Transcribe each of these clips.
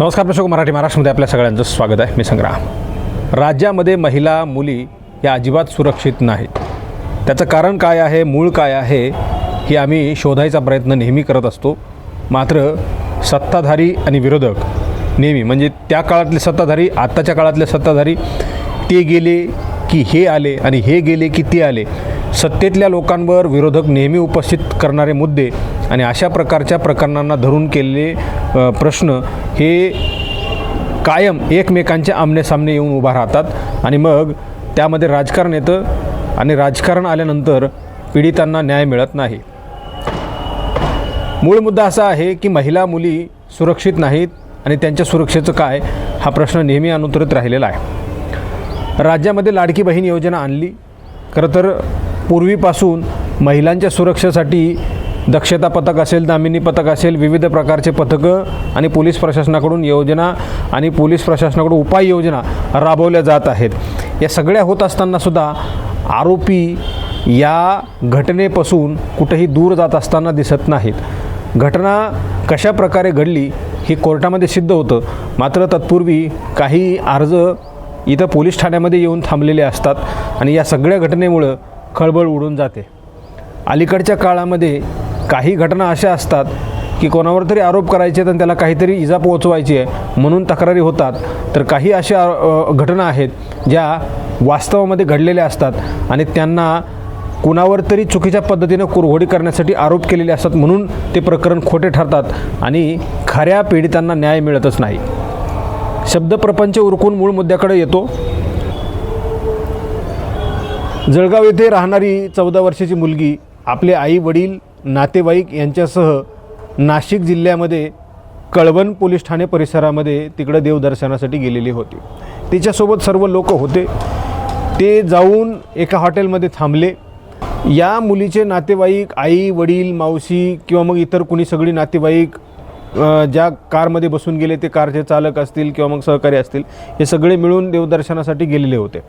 नमस्कार प्रेक्षक मराठी महाराष्ट्रामध्ये आपल्या सगळ्यांचं स्वागत आहे. मी संग्राम. राज्यामध्ये महिला मुली या अजिबात सुरक्षित नाहीत. त्याचं कारण काय आहे मूळ काय आहे हे आम्ही शोधायचा प्रयत्न नेहमी करत असतो. मात्र सत्ताधारी आणि विरोधक नेहमी म्हणजे त्या काळातले सत्ताधारी आत्ताच्या काळातले सत्ताधारी ते गेले की हे आले आणि हे गेले की ते आले. सत्तेतल्या लोकांवर विरोधक नेहमी उपस्थित करणारे मुद्दे आणि अशा प्रकारच्या प्रकरणांना धरून केलेले प्रश्न हे कायम एकमेकांच्या आमनेसामने येऊन उभा राहतात. आणि मग त्यामध्ये राजकारण येतं आणि राजकारण आल्यानंतर पीडितांना न्याय मिळत नाही. मूळ मुद्दा असा आहे की महिला मुली सुरक्षित नाहीत आणि त्यांच्या सुरक्षेचं काय हा प्रश्न नेहमी अनुत्तरित राहिलेला आहे. राज्यामध्ये लाडकी बहीण योजना आणली. खरं तर पूर्वीपासून महिलांच्या सुरक्षेसाठी दक्षता पथक असेल दामिनी पथक असेल विविध प्रकारचे पथकं आणि पोलीस प्रशासनाकडून योजना आणि पोलीस प्रशासनाकडून उपाययोजना राबवल्या जात आहेत. या सगळ्या होत असतानासुद्धा आरोपी या घटनेपासून कुठेही दूर जात असताना दिसत नाहीत. घटना कशा प्रकारे घडली हे कोर्टामध्ये सिद्ध होतं. मात्र तत्पूर्वी काही अर्ज इथं पोलीस ठाण्यामध्ये येऊन थांबलेले असतात आणि या सगळ्या घटनेमुळं खळबळ उडून जाते. अलीकडच्या काळामध्ये काही घटना अशा असतात की कोणावर तरी आरोप करायचे आणि त्याला काहीतरी इजा पोहोचवायची आहे म्हणून तक्रारी होतात. तर काही अशा घटना आहेत ज्या वास्तवामध्ये घडलेल्या असतात आणि त्यांना कुणावर तरी चुकीच्या पद्धतीनं कुरघोडी करण्यासाठी आरोप केलेले असतात म्हणून ते प्रकरण खोटे ठरतात आणि खऱ्या पीडितांना न्याय मिळतच नाही. शब्दप्रपंच उरकून मूळ मुद्द्याकडे येतो. जळगाव येथे राहणारी चौदा वर्षाची मुलगी आपले आई वडील नातेवाईक यांच्यासह नाशिक जिल्ह्यामध्ये कळवण पोलीस ठाणे परिसरामध्ये तिकडं देवदर्शनासाठी गेलेली होती. तिच्यासोबत सर्व लोक होते. ते जाऊन एका हॉटेलमध्ये थांबले. या मुलीचे नातेवाईक आई वडील मावशी किंवा मग इतर कुणी सगळी नातेवाईक ज्या कारमध्ये बसून गेले ते कारचे चालक असतील किंवा मग सहकारी असतील हे सगळे मिळून देवदर्शनासाठी गेलेले होते.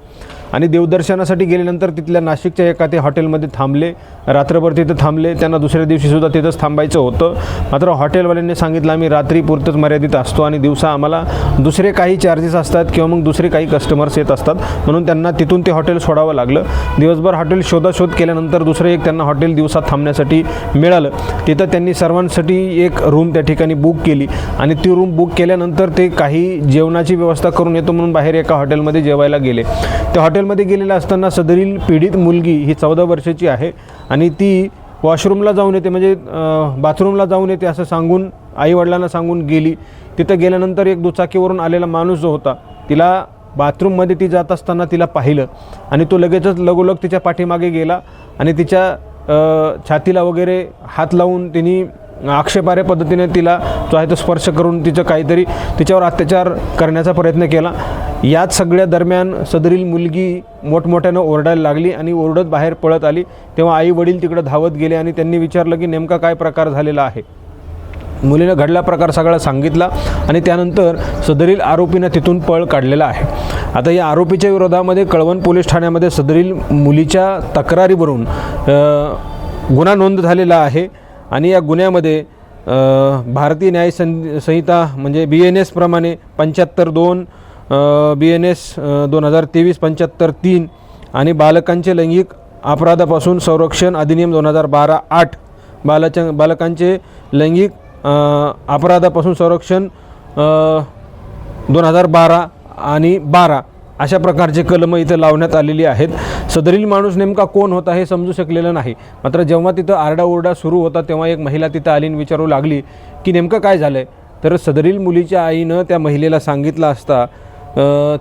आणि देवदर्शनासाठी गेल्यानंतर तिथल्या नाशिकच्या एका ते हॉटेलमध्ये थांबले. रात्रभर तिथं थांबले. त्यांना दुसऱ्या दिवशीसुद्धा तिथंच थांबायचं होतं. मात्र हॉटेलवाल्यांनी सांगितलं आम्ही रात्रीपुरतंच मर्यादित असतो आणि दिवसा आम्हाला दुसरे काही चार्जेस असतात किंवा मग दुसरे काही कस्टमर्स येत असतात. म्हणून त्यांना तिथून ते हॉटेल सोडावं लागलं. दिवसभर हॉटेल शोधाशोध केल्यानंतर दुसरं एक त्यांना हॉटेल दिवसात थांबण्यासाठी मिळालं. तिथं त्यांनी सर्वांसाठी एक रूम त्या ठिकाणी बुक केली आणि ती रूम बुक केल्यानंतर ते काही जेवणाची व्यवस्था करून येतो म्हणून बाहेर एका हॉटेलमध्ये जेवायला गेले. त्या हॉटेलमध्ये गेलेलं असताना सदरील पीडित मुलगी ही चौदा वर्षाची आहे आणि ती वॉशरूमला जाऊन येते म्हणजे बाथरूमला जाऊन येते असं सांगून आईवडिलांना सांगून गेली. तिथं गेल्यानंतर एक दुचाकीवरून आलेला माणूस जो होता तिला बाथरूममध्ये ती जात असताना तिला पाहिलं आणि तो लगेचच लगोलग तिच्या पाठीमागे गेला आणि तिच्या छातीला वगैरे हात लावून तिने आक्षेपार्ह पद्धतीने तिला जो आहे तो स्पर्श करून तिचं काहीतरी तिच्यावर अत्याचार करण्याचा प्रयत्न केला. याच सगळ्या दरम्यान सदरील मुलगी मोठमोठ्यानं ओरडायला लागली आणि ओरडत बाहेर पळत आली. तेव्हा आई वडील तिकडं धावत गेले आणि त्यांनी विचारलं की नेमका काय प्रकार झालेला आहे? मुलीनं घडला प्रकार सगळा सांगितला आणि त्यानंतर सदरील आरोपीनं तिथून पळ काढलेला आहे. आता या आरोपीच्या विरोधामध्ये कळवण पोलीस ठाण्यामध्ये सदरील मुलीच्या तक्रारीवरून गुन्हा नोंद झालेला आहे. आणि या गुन्ह्यामध्ये भारतीय न्याय सं संहिता म्हणजे बी एन एसप्रमाणे पंच्याहत्तर दोन बी एन एस दोन हजार तेवीस पंच्याहत्तर तीन आणि बालकांचे लैंगिक अपराधापासून संरक्षण अधिनियम दोन हजार बारा आठ बालच्या बालकांचे लैंगिक अपराधापासून संरक्षण दोन हजार बारा आणि बारा. अशा प्रकारचे कलमं इथं लावण्यात आलेली आहेत. सदरील माणूस नेमका कोण होता हे समजू शकलेलं नाही. मात्र जेव्हा तिथं आरडाओरडा सुरू होता तेव्हा एक महिला तिथं आली आणि विचारू लागली की नेमकं काय झालं आहे तर सदरील मुलीच्या आईनं त्या महिलेला सांगितलं असता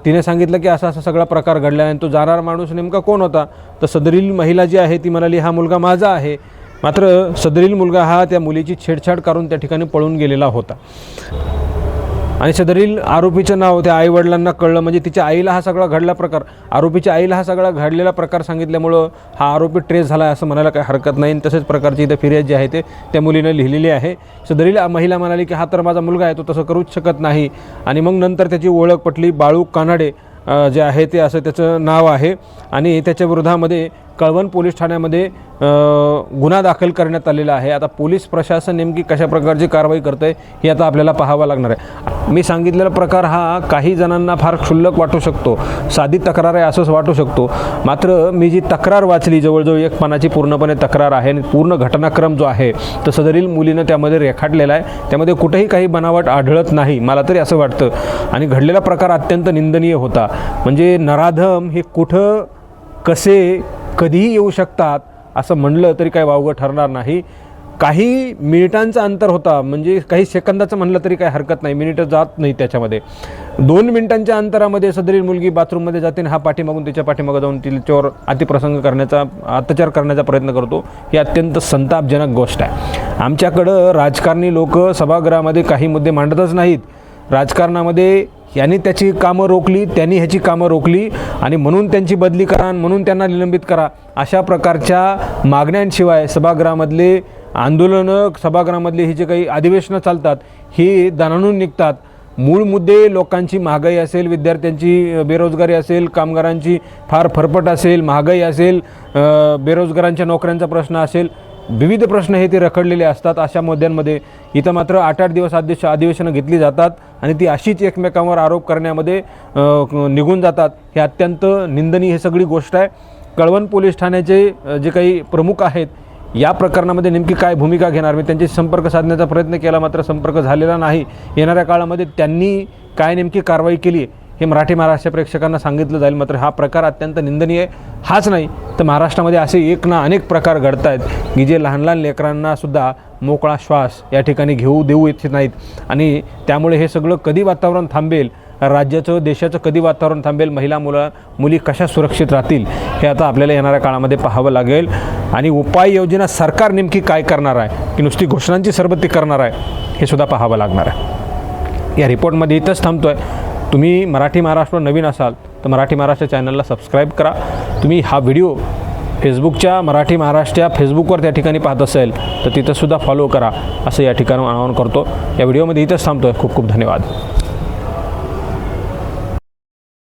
तिने सांगितलं की असा असा सगळा प्रकार घडला आणि तो जाणारा माणूस नेमका कोण होता? तर सदरील महिला जी आहे ती म्हणाली हा मुलगा माझा आहे. मात्र सदरील मुलगा हा त्या मुलीची छेडछाड करून त्या ठिकाणी पळून गेलेला होता. आणि सदरील आरोपीचं नाव त्या आईवडिलांना कळलं. म्हणजे तिच्या आईला हा सगळा घडला प्रकार. आरोपीच्या आईला हा सगळा घडलेला प्रकार सांगितल्यामुळं हा आरोपी ट्रेस झाला आहे असं म्हणायला काही हरकत नाही. आणि तसेच प्रकारची इथं फिर्याद जी आहे ते त्या मुलीनं लिहिलेली आहे. सदरील महिला म्हणाली की हा तर माझा मुलगा आहे. तो तसं करूच शकत नाही. आणि मग नंतर त्याची ओळख पटली बाळू कानाडे जे आहे ते असं त्याचं नाव आहे. आणि त्याच्या विरोधामध्ये कळवण पोलीस ठाण्यामध्ये गुन्हा दाखल करण्यात आलेला आहे. आता पोलीस प्रशासन नेमकी कशा प्रकारची कारवाई करतं आहे हे आता आपल्याला पाहावं लागणार आहे. मी सांगितलेला प्रकार हा काही जणांना फार क्षुल्लक वाटू शकतो. साधी तक्रार आहे असंच वाटू शकतो. मात्र मी जी तक्रार वाचली जवळजवळ एक पानाची पूर्णपणे तक्रार आहे आणि पूर्ण घटनाक्रम जो आहे तर सदरील मुलीनं त्यामध्ये रेखाटलेला आहे त्यामध्ये कुठेही काही बनावट आढळत नाही मला तरी असं वाटतं. आणि घडलेला प्रकार अत्यंत निंदनीय होता. म्हणजे नराधम हे कुठं कसे कधीही येऊ शकतात असं म्हणलं तरी काही वावगं ठरणार नाही. काही मिनिटांचा अंतर होता म्हणजे काही सेकंदाचं म्हणलं तरी काही हरकत नाही मिनिटं जात नाही त्याच्यामध्ये. दोन मिनिटांच्या अंतरामध्ये सदरील मुलगी बाथरूममध्ये जाते आणि हा पाठीमागून तिच्या पाठीमागं जाऊन तिच्यावर अतिप्रसंग करण्याचा अत्याचार करण्याचा प्रयत्न करतो. ही अत्यंत संतापजनक गोष्ट आहे. आमच्याकडं राजकारणी लोक सभागृहामध्ये काही मुद्दे मांडतच नाहीत. राजकारणामध्ये यांनी त्याची कामं रोखली त्यांनी ह्याची कामं रोखली आणि म्हणून त्यांची बदली करा आणि म्हणून त्यांना निलंबित करा. अशा प्रकारच्या मागण्यांशिवाय सभागृहामधले आंदोलनं सभागृहामधले ही जे काही अधिवेशनं चालतात ही दणाणून निघतात. मूळ मुद्दे लोकांची महागाई असेल विद्यार्थ्यांची बेरोजगारी असेल कामगारांची फार फरफट असेल महागाई असेल बेरोजगारांच्या नोकऱ्यांचा प्रश्न असेल विविध प्रश्न हे ते रखडलेले असतात. अशा मुद्द्यांमध्ये इथं मात्र आठ आठ दिवस अध्यक्ष अधिवेशनं घेतली जातात आणि ती अशीच एकमेकांवर आरोप करण्यामध्ये निघून जातात. हे अत्यंत निंदनीय हे सगळी गोष्ट आहे. कळवण पोलीस ठाण्याचे जे काही प्रमुख आहेत या प्रकरणामध्ये नेमकी काय भूमिका घेणार? मी त्यांच्याशी संपर्क साधण्याचा प्रयत्न केला मात्र संपर्क झालेला नाही. येणाऱ्या काळामध्ये त्यांनी काय नेमकी कारवाई केली हे मराठी महाराष्ट्र प्रेक्षकांना सांगितलं जाईल मात्र हा प्रकार अत्यंत निंदनीय हाच नाही तर महाराष्ट्रामध्ये असे एक ना अनेक प्रकार घडत आहेत की जे लहान लहान लेकरांनासुद्धा मोकळा श्वास या ठिकाणी घेऊ देऊ इच्छित नाहीत. आणि त्यामुळे हे सगळं कधी वातावरण थांबेल? राज्याचं देशाचं कधी वातावरण थांबेल? महिला मुलं मुली कशा सुरक्षित राहतील? हे आता आपल्याला येणाऱ्या काळामध्ये पाहावं लागेल. आणि उपाययोजना सरकार नेमकी काय करणार आहे? की नुसती घोषणांची सरबत्ती करणार आहे? हे सुद्धा पाहावं लागणार आहे. या रिपोर्टमध्ये इथंच थांबतो आहे तुम्ही मराठी महाराष्ट्र नवीन असाल तर मराठी महाराष्ट्र चॅनलला सबस्क्राईब करा. तुम्ही हा व्हिडिओ फेसबुकच्या मराठी महाराष्ट्र फेसबुकवर त्या ठिकाणी पाहत असेल तर तिथंसुद्धा फॉलो करा असं या ठिकाणी आवाहन करतो. या व्हिडिओमध्ये इथंच थांबतो आहे खूप खूप धन्यवाद.